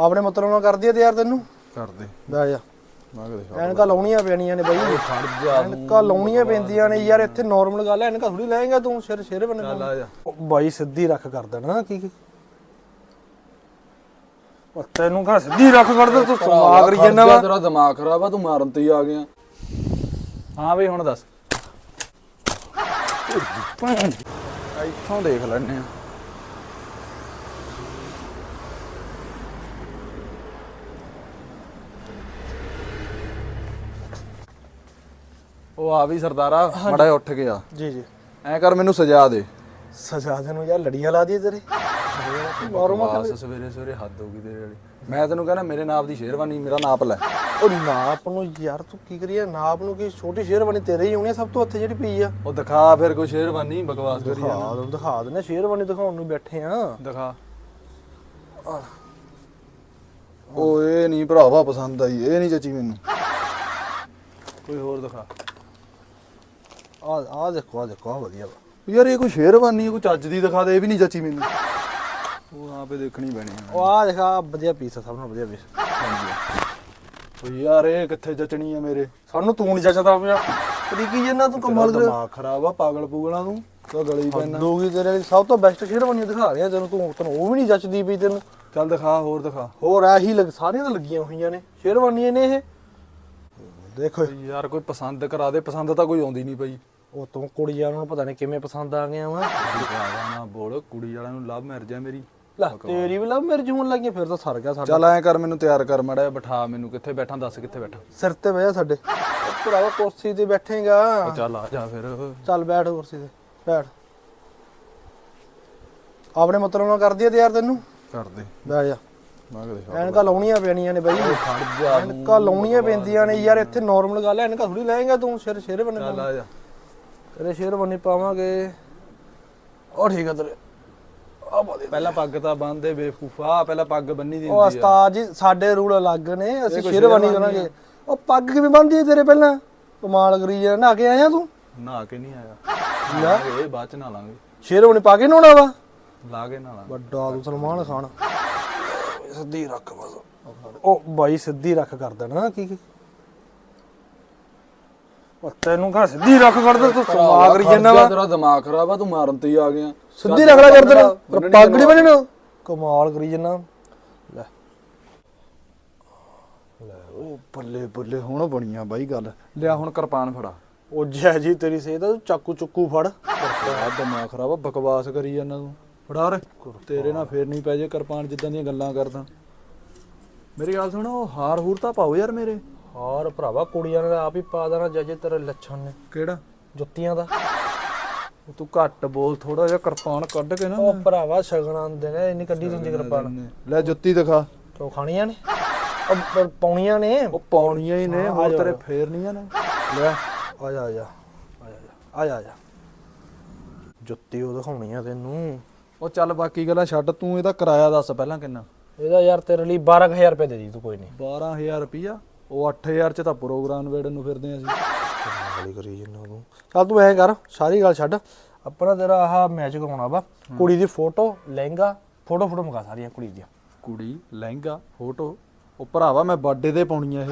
ਆਪਣੇ ਮਤਲਬ ਨਾਲ ਕਰਦੀ ਆ ਤੇ ਯਾਰ ਤੈਨੂੰ? ਕਰਦੇ। ਬਹਿ ਜਾ। ਮੈਂ ਕਿਹਾ ਐਨਕਾਂ ਲਾਉਣੀਆਂ ਪੈਣੀਆਂ ਨੇ ਬਾਈ। ਖੜ ਜਾ ਐਨਕਾਂ ਲਾਉਣੀਆਂ ਪੈਂਦੀਆਂ ਨੇ ਯਾਰ ਇੱਥੇ ਨਾਰਮਲ ਗੱਲ ਐ ਐਨਕਾਂ ਥੋੜੀ ਲਾਏਗਾ ਤੂੰ ਸਿਰ ਸਿਰ ਬਣੇ ਚੱਲ ਆ ਜਾ। ਬਾਈ ਸਿੱਧੀ ਰੱਖ ਕਰ ਦੇਣਾ ਕੀ ਕੀ? ਉਹ ਤੈਨੂੰ ਕਹਾ ਸਿੱਧੀ ਰੱਖ ਕਰ ਦੇ ਤੂੰ ਸਮਾਗ ਰਹੀ ਜਨਾ ਵਾ। ਤੇਰਾ ਦਿਮਾਗ ਖਰਾਬ ਆ ਤੂੰ ਮਾਰਨ ਤੇ ਹੀ ਆ ਗਿਆ। ਹਾਂ ਬਈ ਹੁਣ ਦੱਸ। ਇੱਥੋਂ ਦੇਖ ਲੈਣੇ ਆ। ਉਹ ਆ ਵੀ ਸਰਦਾਰਾ ਮੜਾ ਜਿਹਾ ਉੱਠ ਗਿਆ। ਜੀ ਜੀ। ਐ ਕਰ ਮੈਨੂੰ ਸਜਾ ਦੇ। ਸਜਾ ਦੇ ਨੂੰ ਯਾਰ ਲੜੀਆਂ ਲਾ ਦੀ ਤੇਰੇ। ਬਸ ਸਵੇਰੇ ਸਵੇਰੇ ਹੱਦ ਹੋ ਗਈ ਤੇਰੇ ਵਾਲੀ। ਮੈਂ ਤੈਨੂੰ ਕਹਿੰਦਾ ਮੇਰੇ ਨਾਪ ਦੀ ਸ਼ੇਰਵਾਨੀ ਮੇਰਾ ਨਾਪ ਲੈ। ਉਹ ਨਾਪ ਨੂੰ ਯਾਰ ਤੂੰ ਕੀ ਕਰੀਏ? ਨਾਪ ਨੂੰ ਕੀ ਛੋਟੀ ਸ਼ੇਰ ਬਣੀ ਤੇਰੇ ਹੀ ਹੋਣੀ ਆ, ਸਭ ਤੋਂ ਉੱਥੇ ਜਿਹੜੀ ਪਈ ਆ। ਉਹ ਦਿਖਾ ਫਿਰ ਕੋਈ ਸ਼ੇਰਵਾਨੀ ਬਕਵਾਸ ਕਰੀ ਦਿਖਾ ਦੋ ਦਿਖਾ ਦਿੰਦੇ ਸ਼ੇਰ ਬਣੀ ਦਿਖਾਉਣ ਨੂੰ ਬੈਠੇ ਆ। ਦਿਖਾ। ਉਹ ਇਹ ਨਹੀਂ ਭਰਾਵਾ ਪਸੰਦ ਆਈ ਇਹ ਨਹੀਂ ਚਾਚੀ ਮੈਨੂੰ। ਕੋਈ ਹੋਰ ਦਿਖਾ। ਆ ਆ ਦੇਖੋ ਆ ਦੇਖੋ ਆ ਵਧੀਆ ਵਾ। ਯਾਰ ਇਹ ਕੋਈ ਸ਼ੇਰਵਾਨੀ ਕੋਈ ਚੱਜ ਦੀ ਦਿਖਾ ਦੇ ਇਹ ਵੀ ਨਹੀਂ ਚਾਚੀ ਮੈਨੂੰ। ਉਹ ਆਪੇ ਦੇਖਣੀ ਪੈਣੀ ਆ। ਉਹ ਆ ਦੇਖਾ ਵਧੀਆ ਪੀਸ ਆ ਸਭ ਨੂੰ ਵਧੀਆ ਪੀਸ ਉਹ ਯਾਰ ਇਹ ਕਿੱਥੇ ਜਚਣੀ ਆ ਮੇਰੇ? ਸਾਨੂੰ ਤੂੰ ਨਹੀਂ ਜੱਜਦਾ ਪਿਆ। ਤਰੀਕੀ ਜਨਾ ਤੂੰ ਕਮਾਲ ਤੇਰਾ ਕਰ ਦਿਮਾਗ ਖਰਾਬ ਆ ਪਾਗਲ ਪੂਗਲਾਂ ਤੂੰ ਤਾਂ ਗਲੀ ਪੈਣਾ ਦੋਗੀ ਤੇਰੇ ਲਈ। ਸਭ ਤੋਂ ਬੈਸਟ ਸ਼ੇਰ ਬਣੀ ਦਿਖਾ ਰਿਹਾ ਤੈਨੂੰ ਤੂੰ ਤੈਨੂੰ ਉਹ ਵੀ ਨਹੀਂ ਜੱਚਦੀ ਪਈ ਤੈਨੂੰ। ਚੱਲ ਦਿਖਾ ਹੋਰ ਦਿਖਾ। ਹੋਰ ਆਹੀ ਲੱਗ ਸਾਰੀਆਂ ਤਾਂ ਲੱਗੀਆਂ ਹੋਈਆਂ ਨੇ। ਸ਼ੇਰਵਾਨੀਆਂ ਨੇ ਇਹ। ਦੇਖੋ। ਯਾਰ ਕੋਈ ਪਸੰਦ ਕਰਾ ਦੇ। ਪਸੰਦ ਤਾਂ ਕੋਈ ਆਉਂਦੀ ਨਹੀਂ ਪਈ। ਉਹ ਤੂੰ ਕੁੜੀਆਂ ਨੂੰ ਪਤਾ ਨਹੀਂ ਕਿਵੇਂ ਪਸੰਦ ਆ ਗਿਆ ਵਾ। ਨਾ ਬੋਲ ਕੁੜੀ ਵਾਲਿਆਂ ਨੂੰ ਲਵ ਮੈਰਿਜ ਆ ਮੇਰੀ। ਲੈ ਤੇਰੀ ਵੀ ਲਵ ਮੇਰੇ ਜੂਨ ਲੱਗੀ ਫਿਰ ਤਾਂ ਸਰ ਗਿਆ ਸਾਡਾ। ਚੱਲ ਐਂ ਕਰ ਮੈਨੂੰ ਤਿਆਰ ਕਰ ਮੜਾ ਬਿਠਾ ਮੈਨੂੰ ਕਿੱਥੇ ਬੈਠਾ ਦੱਸ ਕਿੱਥੇ ਬੈਠਾ। ਸਿਰ ਤੇ ਬਹਿ ਜਾ ਸਾਡੇ। ਭਰਾਵਾ ਕੁਰਸੀ ਤੇ ਬੈਠੇਗਾ। ਚੱਲ ਆ ਜਾ ਫਿਰ। ਚੱਲ ਬੈਠ ਕੁਰਸੀ ਤੇ ਬੈਠ। ਆਪਣੇ ਮਤਲਬ ਨਾਲ ਕਰਦੀ ਆ ਤੇ ਯਾਰ ਤੈਨੂੰ? ਕਰਦੇ। ਬਹਿ ਜਾ। ਮੈਂ ਐਨਕਾਂ ਲਾਉਣੀਆਂ ਪੈਣੀਆਂ ਨੇ ਬਾਈ। ਖੜ ਜਾ ਐਨਕਾਂ ਲਾਉਣੀਆਂ ਪੈਂਦੀਆਂ ਨੇ ਯਾਰ ਇੱਥੇ ਨਾਰਮਲ ਗੱਲ ਐ ਐਨਕਾਂ ਥੋੜੀ ਲਾਏਗਾ ਤੂੰ ਸਿਰ ਸਿਰ ਬਣੇ ਚੱਲ ਆ ਜਾ। ਤੇਰੇ ਸ਼ੇਰ ਬਣੀ ਪਾਵਾਂਗੇ। ਉਹ ਠੀਕ ਆ ਤੇਰੇ। ਆ ਬਾਦੇ ਪਹਿਲਾਂ ਪੱਗ ਤਾਂ ਬੰਨਦੇ ਬੇਵਕੂਫਾ ਪਹਿਲਾਂ ਪੱਗ ਬੰਨੀ ਦੀ ਉਹ ਹੁੰਦੀ ਆ। ਉਸਤਾਦ ਜੀ ਸਾਡੇ ਰੂਲ ਅਲੱਗ ਨੇ ਅਸੀਂ ਸ਼ੇਰਵਾਨੀ ਸ਼ੇਰਵਾਨੀ ਕਰਾਂਗੇ। ਉਹ ਪੱਗ ਕਿਵੇਂ ਬੰਨਦੀ ਹੈ ਤੇਰੇ ਪਹਿਲਾਂ? ਕਮਾਲ ਕਰੀ ਜਾ ਨਹਾ ਕੇ ਆਇਆ ਤੂੰ? ਨਹਾ ਕੇ ਨਹੀਂ ਆਇਆ। ਲਾਂਗੇ ਬਾਅਦ ਚ ਨਾ ਲਾਂਗੇ ਸ਼ੇਰਵਾਨੀ ਪਾ ਕੇ ਨਹਾਉਣਾ ਵਾ? ਲਾ ਕੇ ਨਾ ਲਾਂਗੇ ਵੱਡਾ ਤੂੰ ਸਲਮਾਨ ਖਾਨ ਸਿੱਧੀ ਰੱਖ ਬਸ। ਉਹ ਬਾਈ ਸਿੱਧੀ ਰੱਖ ਕਰ ਦੇਣਾ ਕੀ ਕੀ ਉਹ ਤੈਨੂੰ ਕਹਾ ਸਿੱਧੀ ਰੱਖ ਕਰ ਦੇ ਤੂੰ ਸਮਾਗ ਰਹੀ ਜਨਾ ਵਾ। ਤੇਰਾ ਦਿਮਾਗ ਖਰਾਬ ਆ ਤੂੰ ਮਾਰਨ ਤੇ ਹੀ ਆ ਗਿਆ। ਸਿੱਧੀ ਰੱਖ ਲੈ ਕਰ ਦੇਣਾ ਪੱਗ ਨਹੀਂ ਬੰਨਣਾ ਕਮਾਲ ਕਰੀ ਜਨਾ ਲੈ। ਉਹ ਬੱਲੇ ਬੱਲੇ ਹੁਣ ਬਣੀਆਂ ਬਾਈ ਗੱਲ। ਲਿਆ ਹੁਣ ਕਿਰਪਾਨ ਫੜਾ। ਉਹ ਜੈ ਜੀ ਤੇਰੀ ਸੇਧ ਤੂੰ ਚਾਕੂ ਚੁੱਕੂ ਫੜ। ਆ ਦਿਮਾਗ ਖਰਾਬ ਆ ਬਕਵਾਸ ਕਰੀ ਜਾਂਦਾ ਤੂੰ। ਫੜਾ ਰੇ ਤੇਰੇ ਨਾਲ ਫੇਰ ਨਹੀਂ ਪੈ ਜੇ ਕਿਰਪਾਨ ਜਿੱਦਾਂ ਦੀਆਂ ਗੱਲਾਂ ਕਰਦਾ। ਮੇਰੀ ਗੱਲ ਸੁਣੋ ਹਾਰ ਹੂਰ ਤਾਂ ਪਾਓ ਯਾਰ ਮੇਰੇ। ਔਰ ਭਰਾਵਾ ਕੁੜੀਆਂ ਨੇ ਆਪ ਹੀ ਪਾ ਦੇਣਾ ਜੱਜ ਤੇਰੇ ਲੱਛਣ ਨੇ। ਕਿਹੜਾ? ਜੁੱਤੀਆਂ ਦਾ। ਉਹ ਤੂੰ ਘੱਟ ਬੋਲ ਥੋੜਾ ਜਿਹਾ ਕਿਰਪਾਨ ਕੱਢ ਕੇ ਨਾ ਉਹ ਭਰਾਵਾ ਸ਼ਗਨ ਆਂਦੇ ਨੇ ਇੰਨੀ ਕੱਢੀ ਦਿੰਦੀ ਕਿਰਪਾਨ ਲੈ ਜੁੱਤੀ ਦਿਖਾ। ਤੋ ਖਾਣੀਆਂ ਨੇ? ਉਹ ਪਰ ਪਾਉਣੀਆਂ ਨੇ? ਉਹ ਪਾਉਣੀਆਂ ਹੀ ਨੇ ਹੋਰ ਤੇਰੇ ਫੇਰਨੀਆਂ ਨੇ। ਲੈ। ਆ ਜਾ ਆ ਜਾ ਆ ਜਾ ਆ ਜਾ ਜੁੱਤੀ ਉਹ ਦਿਖਾਉਣੀ ਆ ਤੈਨੂੰ। ਉਹ ਚੱਲ ਬਾਕੀ ਗੱਲਾਂ ਛੱਡ ਤੂੰ ਇਹਦਾ ਕਿਰਾਇਆ ਦੱਸ ਪਹਿਲਾਂ ਕਿੰਨਾ? ਇਹਦਾ ਯਾਰ ਤੇਰੇ ਲਈ 12000 ਰੁਪਏ ਦੇ ਦੀ ਤੂੰ ਕੋਈ ਨਹੀਂ। 12000 ਰੁਪਿਆ ਉਹ 8000 ਚ ਤਾਂ ਪ੍ਰੋਗਰਾਮ ਵੇੜਨ ਨੂੰ ਫਿਰਦੇ ਆਂ ਅਸੀਂ। ਗਲੀ ਕਰੀ ਜਿੰਨਾ ਤੂੰ। ਚੱਲ ਤੂੰ ਐਂ ਕਰ ਸਾਰੀ ਗੱਲ ਛੱਡ। ਆਪਣਾ ਤੇਰਾ ਆਹ ਮੈਚ ਕਰਾਉਣਾ ਵਾ ਕੁੜੀ ਦੀ ਫੋਟੋ ਲਹਿੰਗਾ ਫੋਟੋ ਫੋਟੋ ਮੰਗਾ ਸਾਰੀਆਂ ਕੁੜੀ ਦੀਆਂ। ਕੁੜੀ ਲਹਿੰਗਾ ਫੋਟੋ ਉਹ ਭਰਾਵਾ ਮੈਂ ਬਰਥਡੇ ਤੇ ਪਾਉਣੀ ਆ ਇਹ।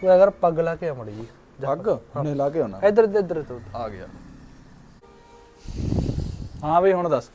ਤੂੰ ਅਗਰ ਪੱਗ ਲਾ ਕੇ ਆ ਮੜੀ ਜੀ। ਪੱਗ? ਹੁਣੇ ਲਾ ਕੇ ਆਉਣਾ। ਇੱਧਰ ਇੱਧਰ ਇੱਧਰ ਇੱਧਰ। ਆ ਗਿਆ। ਹਾਂ ਬਈ ਹੁਣ ਦੱਸ।